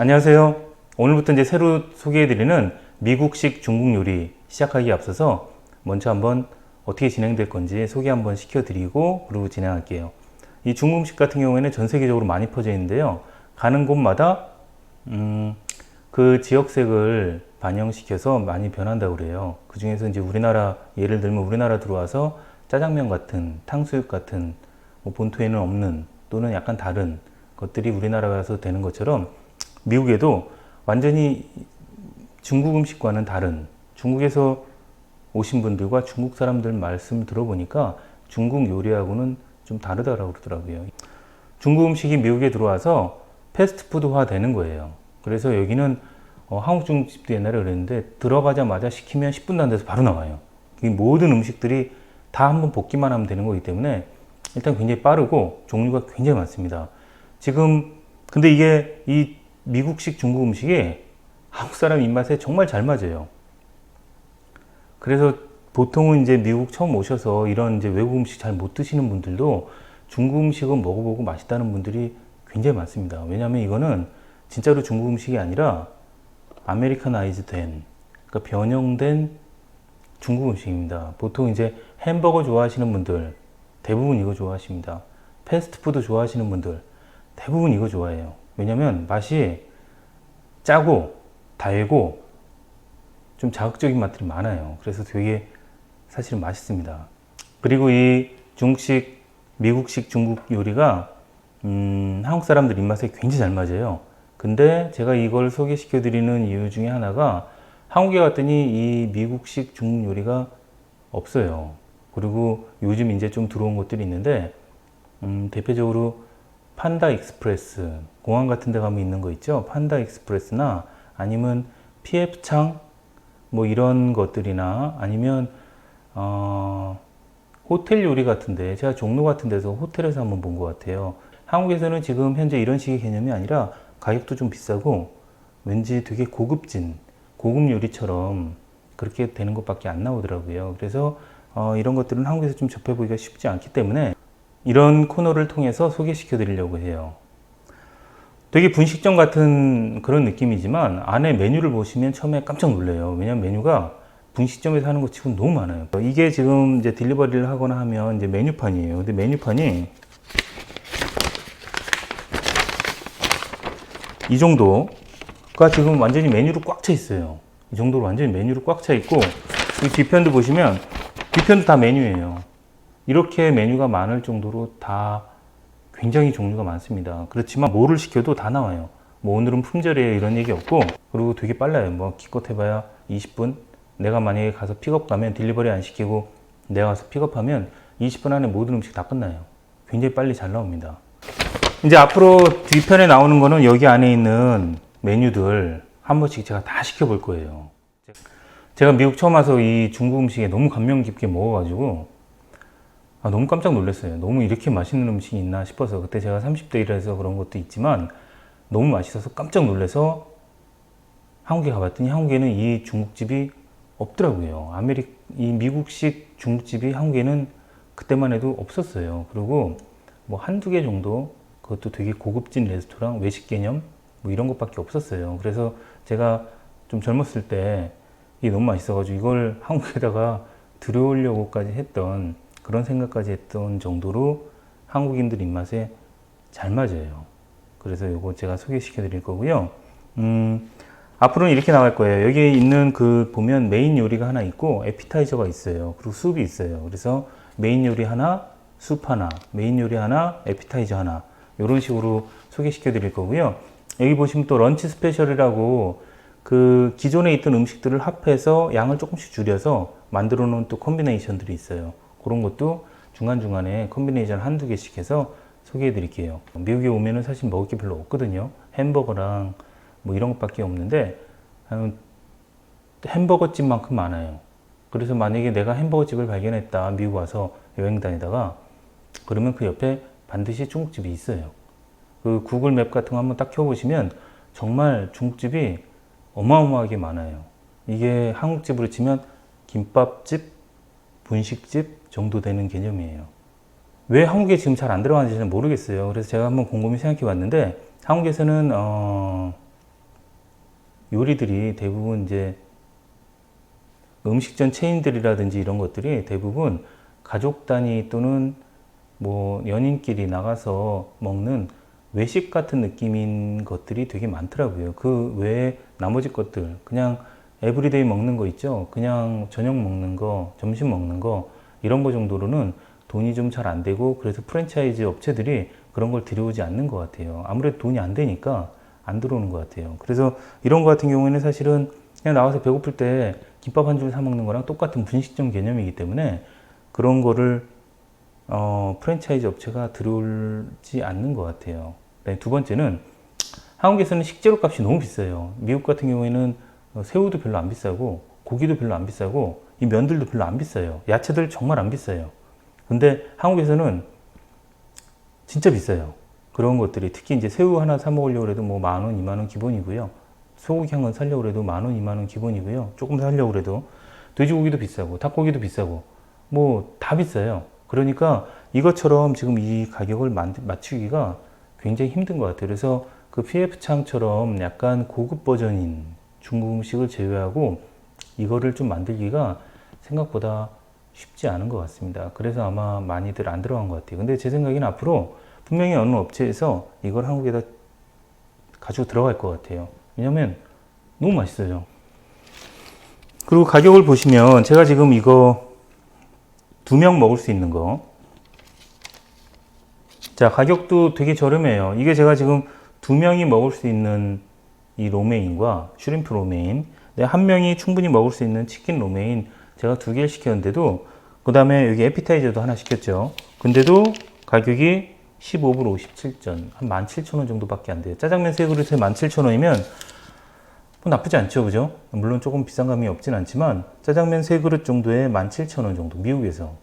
안녕하세요. 오늘부터 이제 새로 소개해드리는 미국식 중국 요리 시작하기에 앞서서 먼저 한번 어떻게 진행될 건지 소개 한번 시켜드리고 그리고 진행할게요. 이 중국 음식 같은 경우에는 전 세계적으로 많이 퍼져 있는데요. 가는 곳마다 음, 그 지역색을 반영시켜서 많이 변한다고 그래요. 그 중에서 이제 우리나라 예를 들면 우리나라 들어와서 짜장면 같은 탕수육 같은 뭐 본토에는 없는 또는 약간 다른 것들이 우리나라 가서 되는 것처럼 미국에도 완전히 중국 음식과는 다른 중국에서 오신 분들과 중국 사람들 말씀 들어보니까 중국 요리하고는 좀 다르다라고 그러더라고요. 중국 음식이 미국에 들어와서 패스트푸드화 되는 거예요. 그래서 여기는 어, 한국 중국집도 옛날에 그랬는데 들어가자마자 시키면 10분도 안 돼서 바로 나와요. 이 모든 음식들이 다 한번 볶기만 하면 되는 거기 때문에 일단 굉장히 빠르고 종류가 굉장히 많습니다. 지금 근데 이게 이 미국식 중국 음식이 한국 사람 입맛에 정말 잘 맞아요. 그래서 보통은 이제 미국 처음 오셔서 이런 이제 외국 음식 잘 못 드시는 분들도 중국 음식은 먹어보고 맛있다는 분들이 굉장히 많습니다. 왜냐하면 이거는 진짜로 중국 음식이 아니라 아메리카나이즈 된, 그러니까 변형된 중국 음식입니다. 보통 이제 햄버거 좋아하시는 분들 대부분 이거 좋아하십니다. 패스트푸드 좋아하시는 분들 대부분 이거 좋아해요. 왜냐면 맛이 짜고 달고 좀 자극적인 맛들이 많아요. 그래서 되게 사실은 맛있습니다. 그리고 이 중국식, 미국식 중국 요리가 음, 한국 사람들 입맛에 굉장히 잘 맞아요. 근데 제가 이걸 소개시켜 드리는 이유 중에 하나가 한국에 갔더니 이 미국식 중국 요리가 없어요. 그리고 요즘 이제 좀 들어온 것들이 있는데 음, 대표적으로 판다 익스프레스 공항 같은 데 가면 있는 거 있죠? 판다 익스프레스나 아니면 PF창 뭐 이런 것들이나 아니면 어, 호텔 요리 같은데 제가 종로 같은 데서 호텔에서 한번 본 것 같아요. 한국에서는 지금 현재 이런 식의 개념이 아니라 가격도 좀 비싸고 왠지 되게 고급진 고급 요리처럼 그렇게 되는 것밖에 안 나오더라고요. 그래서 어, 이런 것들은 한국에서 좀 접해보기가 쉽지 않기 때문에 이런 코너를 통해서 소개시켜 드리려고 해요. 되게 분식점 같은 그런 느낌이지만 안에 메뉴를 보시면 처음에 깜짝 놀래요. 왜냐면 메뉴가 분식점에서 하는 것 치고는 너무 많아요. 이게 지금 이제 딜리버리를 하거나 하면 이제 메뉴판이에요. 근데 메뉴판이 이 정도가 지금 완전히 메뉴로 꽉 차 있어요. 이 정도로 완전히 메뉴로 꽉 차 있고 이 뒤편도 보시면 뒤편도 다 메뉴예요. 이렇게 메뉴가 많을 정도로 다 굉장히 종류가 많습니다. 그렇지만 뭐를 시켜도 다 나와요. 뭐 오늘은 품절이에요 이런 얘기 없고 그리고 되게 빨라요. 뭐 기껏 해봐야 20분. 내가 만약에 가서 픽업 가면 딜리버리 안 시키고 내가 가서 픽업하면 20분 안에 모든 음식 다 끝나요. 굉장히 빨리 잘 나옵니다. 이제 앞으로 뒤편에 나오는 거는 여기 안에 있는 메뉴들 한 번씩 제가 다 시켜볼 거예요. 제가 미국 처음 와서 이 중국 음식에 너무 감명 깊게 먹어가지고 아, 너무 깜짝 놀랐어요. 너무 이렇게 맛있는 음식이 있나 싶어서 그때 제가 30대이라서 그런 것도 있지만 너무 맛있어서 깜짝 놀라서 한국에 가봤더니 한국에는 이 중국집이 없더라고요. 아메리 이 미국식 중국집이 한국에는 그때만 해도 없었어요. 그리고 뭐 한두 개 정도 그것도 되게 고급진 레스토랑 외식 개념 뭐 이런 것밖에 없었어요. 그래서 제가 좀 젊었을 때 이게 너무 맛있어가지고 이걸 한국에다가 들여오려고까지 했던 그런 생각까지 했던 정도로 한국인들 입맛에 잘 맞아요. 그래서 이거 제가 소개시켜 드릴 거고요. 음, 앞으로는 이렇게 나갈 거예요. 여기 있는 그 보면 메인 요리가 하나 있고 에피타이저가 있어요. 그리고 숲이 있어요. 그래서 메인 요리 하나, 숲 하나, 메인 요리 하나, 에피타이저 하나 이런 식으로 소개시켜 드릴 거고요. 여기 보시면 또 런치 스페셜이라고 그 기존에 있던 음식들을 합해서 양을 조금씩 줄여서 만들어 놓은 또 콤비네이션들이 있어요. 그런 것도 중간중간에 콤비네이션 한두 개씩 해서 소개해 드릴게요. 미국에 오면은 사실 먹을 게 별로 없거든요. 햄버거랑 뭐 이런 것밖에 없는데 햄버거 집만큼 많아요. 그래서 만약에 내가 햄버거 집을 발견했다. 미국 와서 여행 다니다가 그러면 그 옆에 반드시 중국집이 있어요. 그 구글 맵 같은 거 한번 딱 켜보시면 정말 중국집이 어마어마하게 많아요. 이게 한국집으로 치면 김밥집, 분식집 정도 되는 개념이에요. 왜 한국에 지금 잘 안 들어가는지는 모르겠어요. 그래서 제가 한번 곰곰이 생각해 봤는데 한국에서는 어 요리들이 대부분 이제 음식점 체인들이라든지 이런 것들이 대부분 가족 단위 또는 뭐 연인끼리 나가서 먹는 외식 같은 느낌인 것들이 되게 많더라고요. 그 외에 나머지 것들 그냥 에브리데이 먹는 거 있죠. 그냥 저녁 먹는 거, 점심 먹는 거 이런 거 정도로는 돈이 좀 잘 안 되고 그래서 프랜차이즈 업체들이 그런 걸 들여오지 않는 것 같아요. 아무래도 돈이 안 되니까 안 들어오는 것 같아요. 그래서 이런 거 같은 경우에는 사실은 그냥 나와서 배고플 때 김밥 한 줄 사 먹는 거랑 똑같은 분식점 개념이기 때문에 그런 거를 어, 프랜차이즈 업체가 들어오지 않는 것 같아요. 네, 두 번째는 한국에서는 식재료 값이 너무 비싸요. 미국 같은 경우에는 어, 새우도 별로 안 비싸고 고기도 별로 안 비싸고 이 면들도 별로 안 비싸요. 야채들 정말 안 비싸요. 근데 한국에서는 진짜 비싸요. 그런 것들이 특히 이제 새우 하나 사 먹으려고 해도 뭐 만 원, 이만 원 기본이고요. 소고기 한 건 살려고 해도 만 원, 이만 원 기본이고요. 조금 더 살려고 해도 돼지고기도 비싸고 닭고기도 비싸고 뭐 다 비싸요. 그러니까 이것처럼 지금 이 가격을 만- 맞추기가 굉장히 힘든 것 같아요. 그래서 그 PF 창처럼 약간 고급 버전인 중국 음식을 제외하고 이거를 좀 만들기가 생각보다 쉽지 않은 것 같습니다. 그래서 아마 많이들 안 들어간 것 같아요. 근데 제 생각에는 앞으로 분명히 어느 업체에서 이걸 한국에다 가지고 들어갈 것 같아요. 왜냐면 너무 맛있어요. 그리고 가격을 보시면 제가 지금 이거 두 명 먹을 수 있는 거. 자, 가격도 되게 저렴해요. 이게 제가 지금 두 명이 먹을 수 있는 이 로메인과 슈림프 로메인, 네, 한 명이 충분히 먹을 수 있는 치킨 로메인 제가 두 개를 시켰는데도 그 다음에 여기 에피타이저도 하나 시켰죠. 근데도 가격이 15불 57전, 한 17,000원 정도밖에 안 돼요. 짜장면 세 그릇에 17,000원이면 뭐 나쁘지 않죠, 그죠? 물론 조금 비싼 감이 없진 않지만 짜장면 세 그릇 정도에 17,000원 정도 미국에서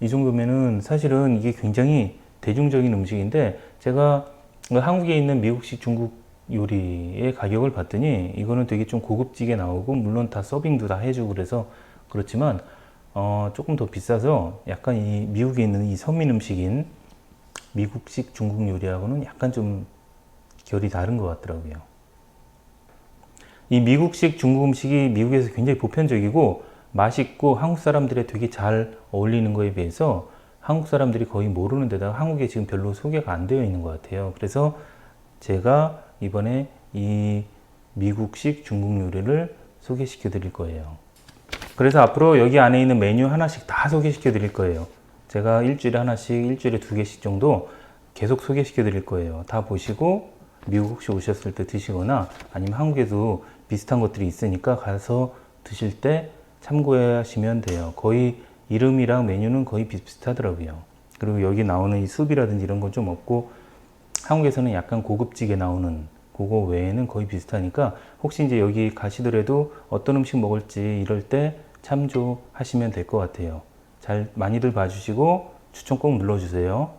이 정도면은 사실은 이게 굉장히 대중적인 음식인데 제가 한국에 있는 미국식 중국 요리의 가격을 봤더니 이거는 되게 좀 고급지게 나오고 물론 다 서빙도 다 해주고 그래서 그렇지만 어, 조금 더 비싸서 약간 이 미국에 있는 이 서민 음식인 미국식 중국 요리하고는 약간 좀 결이 다른 것 같더라고요. 이 미국식 중국 음식이 미국에서 굉장히 보편적이고 맛있고 한국 사람들에 되게 잘 어울리는 거에 비해서 한국 사람들이 거의 모르는 데다가 한국에 지금 별로 소개가 안 되어 있는 것 같아요. 그래서 제가 이번에 이 미국식 중국 요리를 소개시켜 드릴 거예요. 그래서 앞으로 여기 안에 있는 메뉴 하나씩 다 소개시켜 드릴 거예요. 제가 일주일에 하나씩, 일주일에 두 개씩 정도 계속 소개시켜 드릴 거예요. 다 보시고 미국 혹시 오셨을 때 드시거나 아니면 한국에도 비슷한 것들이 있으니까 가서 드실 때 참고하시면 돼요. 거의 이름이랑 메뉴는 거의 비슷하더라고요. 그리고 여기 나오는 이 숲이라든지 이런 건 좀 없고 한국에서는 약간 고급지게 나오는 그거 외에는 거의 비슷하니까 혹시 이제 여기 가시더라도 어떤 음식 먹을지 이럴 때 참조하시면 될 것 같아요. 잘 많이들 봐주시고 추천 꼭 눌러주세요.